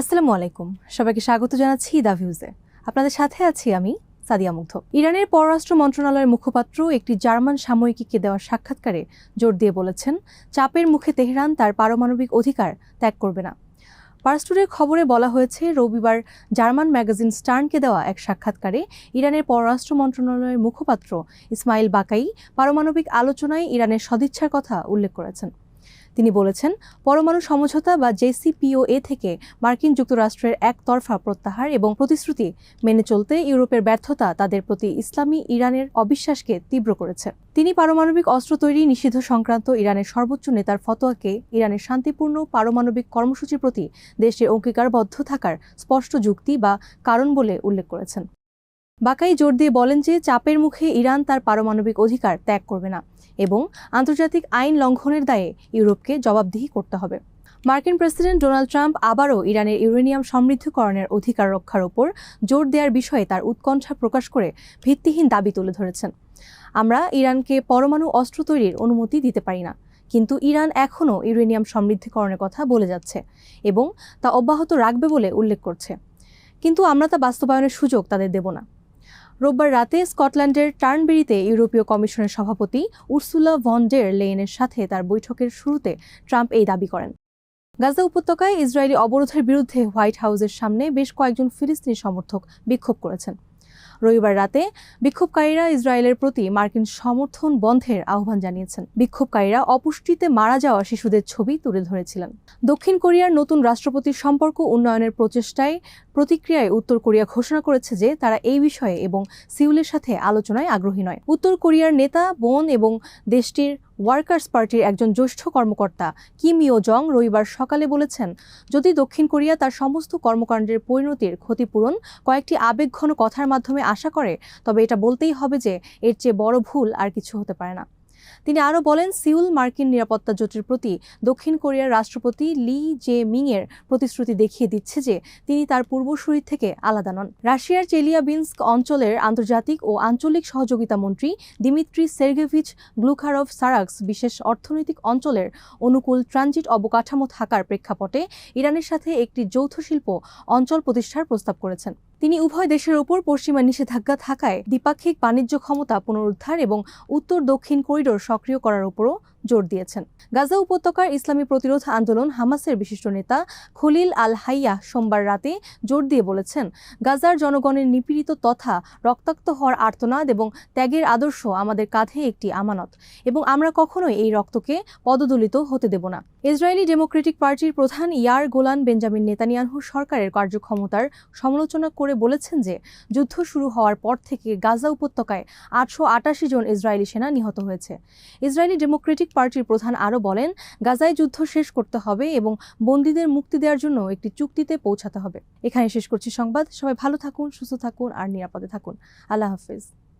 আসসালামু আলাইকুম। সবাইকে স্বাগত জানাচ্ছি দা ভিউজে। আপনাদের সাথে আছি আমি সাদিয়া মুগ্ধ। ইরানের পররাষ্ট্র মন্ত্রণালয়ের মুখপাত্র একটি জার্মান সাময়িকীকে দেওয়া সাক্ষাৎকারে জোর দিয়ে বলেছেন, চাপের মুখে তেহরান তার পারমাণবিক অধিকার ত্যাগ করবে না। পারস্টুরের খবরে বলা হয়েছে, রবিবার জার্মান ম্যাগাজিন স্টার্নকে দেওয়া এক সাক্ষাৎকারে ইরানের পররাষ্ট্র মন্ত্রণালয়ের মুখপাত্র ইসমাইল বাকাই পারমাণবিক আলোচনায় ইরানের সদিচ্ছার কথা উল্লেখ করেছেন। তিনি বলেছেন, পরমাণু সমঝোতা বা জেসিপিওএ থেকে মার্কিন যুক্তরাষ্ট্রের একতরফা প্রত্যাহার এবং প্রতিশ্রুতি মেনে চলতে ইউরোপের ব্যর্থতা তাদের প্রতি ইসলামী ইরানের অবিশ্বাসকে তীব্র করেছে। তিনি পারমাণবিক অস্ত্র তৈরি নিষিদ্ধ সংক্রান্ত ইরানের সর্বোচ্চ নেতার ফতোয়াকে ইরানের শান্তিপূর্ণ পারমাণবিক কর্মসূচির প্রতি দেশের অঙ্গীকারবদ্ধ থাকার স্পষ্ট যুক্তি বা কারণ বলে উল্লেখ করেছেন। বাকাই জোর দিয়ে বলেন যে চাপের মুখে ইরান তার পারমাণবিক অধিকার ত্যাগ করবে না এবং আন্তর্জাতিক আইন লঙ্ঘনের দায়ে ইউরোপকে জবাবদিহি করতে হবে। মার্কিন প্রেসিডেন্ট ডোনাল্ড ট্রাম্প আবারও ইরানের ইউরেনিয়াম সমৃদ্ধকরণের অধিকার রক্ষার ওপর জোর দেওয়ার বিষয়ে তার উৎকণ্ঠা প্রকাশ করে ভিত্তিহীন দাবি তুলে ধরেছেন। আমরা ইরানকে পরমাণু অস্ত্র তৈরির অনুমতি দিতে পারি না, কিন্তু ইরান এখনও ইউরেনিয়াম সমৃদ্ধিকরণের কথা বলে যাচ্ছে এবং তা অব্যাহত রাখবে বলে উল্লেখ করছে। কিন্তু আমরা তা বাস্তবায়নের সুযোগ তাদের দেব না। রোববার রাতে স্কটল্যান্ডের টার্নবেরিতে ইউরোপীয় কমিশনের সভাপতি উর্সুলা ভন ডের লেয়েনের সাথে তার বৈঠকের শুরুতে ট্রাম্প এই দাবি করেন। গাজা উপত্যকায় ইসরায়েলি অবরোধের বিরুদ্ধে হোয়াইট হাউসের সামনে বেশ কয়েকজন ফিলিস্তিনি সমর্থক বিক্ষোভ করেছেন। রবিবার রাতে বিক্ষোভকারীরা ইসরায়েলের প্রতি মার্কিন সমর্থন বন্ধের আহ্বান জানিয়েছেন। বিক্ষোভকারীরা অপুষ্টিতে মারা যাওয়া শিশুদের ছবি তুলে ধরেছিলেন। দক্ষিণ কোরিয়ার নতুন রাষ্ট্রপতির সম্পর্ক উন্নয়নের প্রচেষ্টায় প্রতিক্রিয়ায় উত্তর কোরিয়া ঘোষণা করেছে যে তারা এই বিষয়ে এবং সিউলের সাথে আলোচনায় আগ্রহী নয়। উত্তর কোরিয়ার নেতা, বোন এবং দেশটির ওয়ার্কার্স পার্টির একজন জ্যেষ্ঠ কর্মকর্তা কিম ইয়ো জং রবিবার সকালে বলেছেন, যদি দক্ষিণ কোরিয়া তার সমস্ত কর্মকাণ্ডের পরিণতির ক্ষতিপূরণ কয়েকটি আবেগঘন কথার মাধ্যমে আশা করে, তবে এটা বলতেই হবে যে এর চেয়ে বড় ভুল আর কিছু হতে পারে না। তিনি আরও বলেন, সিউল মার্কিন নিরাপত্তা জোটের প্রতি দক্ষিণ কোরিয়ার রাষ্ট্রপতি লি জে মিং এর প্রতিশ্রুতি দেখিয়ে দিচ্ছে যে তিনি তার পূর্বসূরি থেকে আলাদা নন। রাশিয়ার চেলিয়াবিনস্ক অঞ্চলের আন্তর্জাতিক ও আঞ্চলিক সহযোগিতা মন্ত্রী দিমিত্রি সের্গেভিচ গ্লুখারভ সারাক্স বিশেষ অর্থনৈতিক অঞ্চলের অনুকূল ট্রানজিট অবকাঠামো থাকার প্রেক্ষাপটে ইরানের সাথে একটি যৌথ শিল্প অঞ্চল প্রতিষ্ঠার প্রস্তাব করেছেন। তিনি উভয় দেশের ওপর পশ্চিমা নিষেধাজ্ঞা থাকায় দ্বিপাক্ষিক বাণিজ্য ক্ষমতা পুনরুদ্ধার এবং উত্তর দক্ষিণ করিডোর সক্রিয় করার উপরও জোর দিয়েছেন। গাজা উপত্যকার ইসলামী প্রতিরোধ আন্দোলন হামাসের বিশিষ্ট নেতা খলিল আল হাইয়া সোমবার রাতে জোর দিয়ে বলেছেন, গাজার জনগণের নিপীড়িত তথা রক্তাক্ত হওয়ার আর্তনাদ এবং ত্যাগের আদর্শ আমাদের কাঁধে একটি আমানত এবং আমরা কখনোই এই রক্তকে পদদলিত হতে দেব না। ইসরায়েলি ডেমোক্রেটিক পার্টির প্রধান ইয়ার গোলান বেঞ্জামিন নেতানিয়ানহু সরকারের কার্যক্ষমতার সমালোচনা করে বলেছেন যে, যুদ্ধ শুরু হওয়ার পর থেকে গাজা উপত্যকায় আটশো আটাশি জন ইসরায়েলি সেনা নিহত হয়েছে। ইসরায়েলি ডেমোক্রেটিক পার্টির প্রধান আরও বলেন, গাজায় যুদ্ধ শেষ করতে হবে এবং বন্দীদের মুক্তি দেওয়ার জন্য একটি চুক্তিতে পৌঁছাতে হবে। এখানে শেষ করছি সংবাদ। সবাই ভালো থাকুন, সুস্থ থাকুন আর নিরাপদে থাকুন। আল্লাহ হাফিজ।